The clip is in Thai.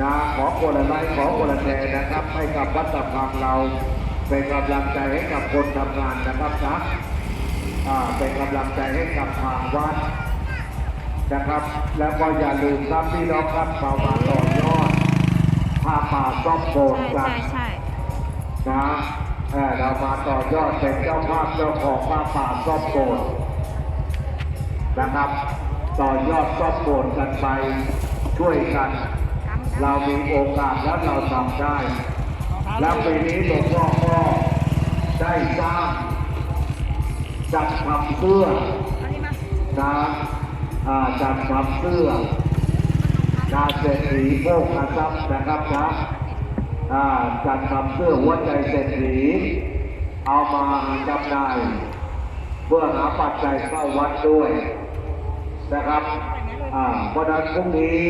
นะขอคนละไลค์ขอคนละแชร์นะครับ ให้กับวัดตะพังเรา เป็นกำลังใจให้กับคนทำงานนะครับนะอ่าเป็นกำลังใจให้กับทางวัดนะครับ แล้วก็อย่าลืมครับพี่น้องครับเรามาต่อยอดผ้าป่าซ่อมโบสถ์ใช่กันใช่ใช่นะเอ่อเรามาต่อยอดเป็นเจ้าภาพเจ้าของผ้าป่าซ่อมโบสถ์นะครับ ต่อยอดซ่อมโบสถ์กันไปช่วยกัน เรามีโอกาสแล้วเราทำได้ แล้วปีนี้หลวงพ่อก็ได้สร้างจัดทำเสื้อนะอ่าจัดทำเสื้อนาเศรษฐีโภคทรัพย์นะครับนะอ่าจัดทำเสื้อหัวใจเศรษฐีเอามาจำหน่ายเพื่อหาปัจจัยเข้าวัดด้วยนะครับ อ่าเพราะนั้นพรุ่งนี้